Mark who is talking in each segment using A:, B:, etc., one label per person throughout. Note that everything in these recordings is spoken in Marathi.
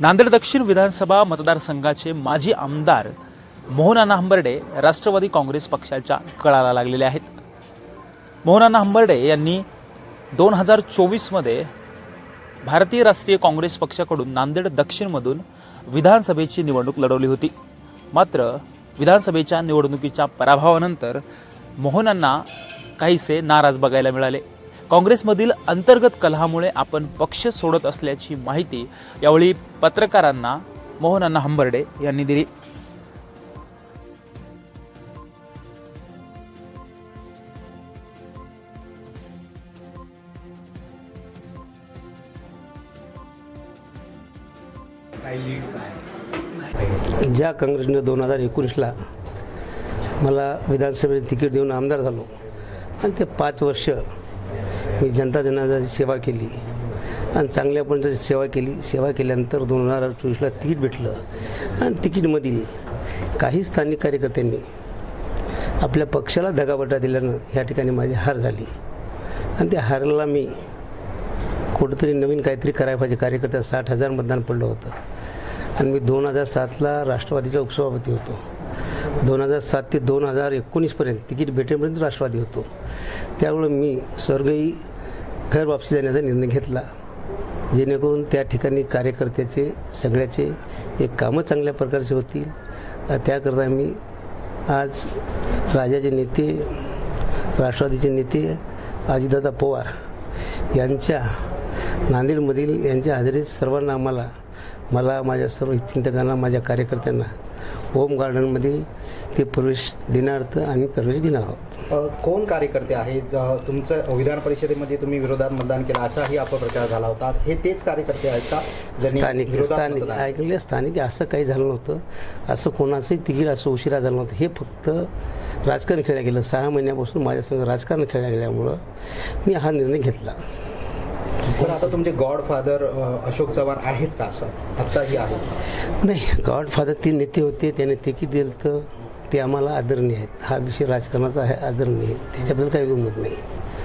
A: नांदेड दक्षिण विधानसभा मतदारसंघाचे माजी आमदार मोहनाना हंबर्डे राष्ट्रवादी काँग्रेस पक्षाच्या कळाला लागलेले आहेत. मोहनाना हंबर्डे यांनी दोन हजार चोवीसमध्ये भारतीय राष्ट्रीय काँग्रेस पक्षाकडून नांदेड दक्षिणमधून विधानसभेची निवडणूक लढवली होती. मात्र विधानसभेच्या निवडणुकीच्या पराभवानंतर मोहनांना काहीसे नाराज बघायला मिळाले. काँग्रेसमधील अंतर्गत कलहामुळे आपण पक्ष सोडत असल्याची माहिती यावेळी पत्रकारांना मोहनांना हंबर्डे यांनी दिली.
B: ज्या काँग्रेसने दोन हजार एकोणीसला मला विधानसभेत तिकीट देऊन आमदार झालो आणि ते पाच वर्ष मी जनता जनार्दनाची सेवा केली. आणि चांगल्यापणे त्याची सेवा केली. सेवा केल्यानंतर दोन हजार चोवीसला तिकीट भेटलं. आणि तिकीटमधील काही स्थानिक कार्यकर्त्यांनी आपल्या पक्षाला धगाबटा दिल्यानं ह्या ठिकाणी माझी हार झाली. आणि त्या हारला मी कुठंतरी नवीन काहीतरी करायला पाहिजे. कार्यकर्त्या साठ हजार मतदान पडलं होतं. आणि मी दोन हजार सातला राष्ट्रवादीचा उपसभापती होतो. दोन हजार सात ते दोन हजार एकोणीसपर्यंत तिकीट भेटेपर्यंत राष्ट्रवादी होतो. त्यामुळे मी स्वर्गही घर वापसी जाण्याचा निर्णय घेतला जेणेकरून त्या ठिकाणी कार्यकर्त्याचे सगळ्याचे एक कामं चांगल्या प्रकारचे होतील. त्याकरता मी आज राजाचे नेते राष्ट्रवादीचे नेते अजितदादा पवार यांच्या नांदेडमधील यांच्या हजेरीत सर्वांना आम्हाला मला माझ्या सर्व चिंतकांना माझ्या कार्यकर्त्यांना होम गार्डनमध्ये ते प्रवेश देण्यार्थ आणि प्रवेश घेणार आहोत.
C: कोण कार्यकर्ते आहेत? तुमचं विधान परिषदेमध्ये तुम्ही विरोधात मतदान केलं असाही अपप्रचार झाला होता. हे तेच कार्यकर्ते आहेत का?
B: स्थानिक स्थानिक ऐकले स्थानिक असं काही झालं नव्हतं. असं कोणाचंही तिकीट असं उशिरा झालं नव्हतं. हे फक्त राजकारण खेळल्या गेलं. सहा महिन्यापासून माझ्यासंग राजकारण खेळल्या गेल्यामुळं मी हा निर्णय घेतला.
C: पण आता तुमचे गॉडफादर अशोक चव्हाण आहेत का असं? आत्ताही आहेत
B: नाही गॉडफादर ते नेते होते त्याने तिकीट दिलं तर ते आम्हाला आदरणीय आहेत. हा विषय राजकारणाचा आहे आदरणीय त्याच्याबद्दल काही दुमत नाही.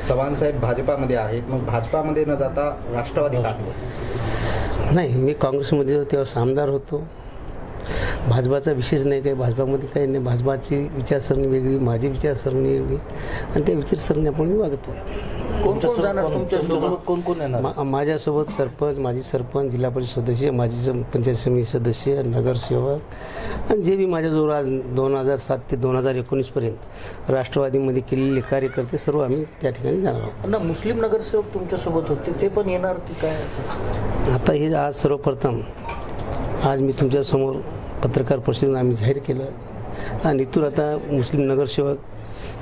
C: चव्हाण साहेब भाजपामध्ये आहेत. मग भाजपामध्ये न जाता राष्ट्रवादी
B: नाही मी काँग्रेसमध्ये तेव्हा आमदार होतो. भाजपाचा विशेष नाही काही भाजपामध्ये काही नाही. भाजपाची विचारसरणी वेगळी माझी विचारसरणी वेगळी. आणि त्या विचारसरणी आपण मी वागतो
D: कोण कोण? जाणार तुमच्यासोबत कोण कोण येणार?
B: मा- माझ्यासोबत सरपंच माजी सरपंच जिल्हा परिषद सदस्य माजी पंचायत समिती सदस्य नगरसेवक आणि जे बी माझ्याजवळ आज दोन हजार सात ते दोन हजार एकोणीसपर्यंत राष्ट्रवादीमध्ये केलेले कार्यकर्ते सर्व आम्ही त्या ठिकाणी जाणार आहोत.
D: ना मुस्लिम नगरसेवक तुमच्यासोबत होते ते पण येणार की काय?
B: आता हे आज सर्वप्रथम आज मी तुमच्यासमोर पत्रकार परिषदेनं आम्ही जाहीर केलं. आणि इथून आता मुस्लिम नगरसेवक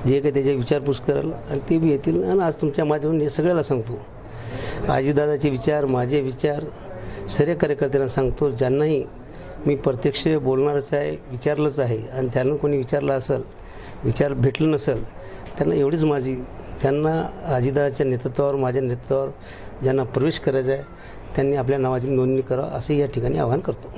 B: जे काही त्याच्या विचारपूस कराल आणि ते बी येतील. आणि आज तुमच्या माध्यमातून हे सगळ्याला सांगतो. आजीदादाचे विचार माझे विचार सर्व कार्यकर्त्यांना सांगतो ज्यांनाही मी प्रत्यक्ष बोलणारच आहे विचारलंच आहे आणि त्यांना कोणी विचारलं असेल विचार भेटलं नसेल त्यांना एवढीच माझी ज्यांना आजीदाच्या नेतृत्वावर माझ्या नेतृत्वावर ज्यांना प्रवेश करायचा आहे त्यांनी आपल्या नावाची नोंदणी करावं असं या ठिकाणी आवाहन करतो.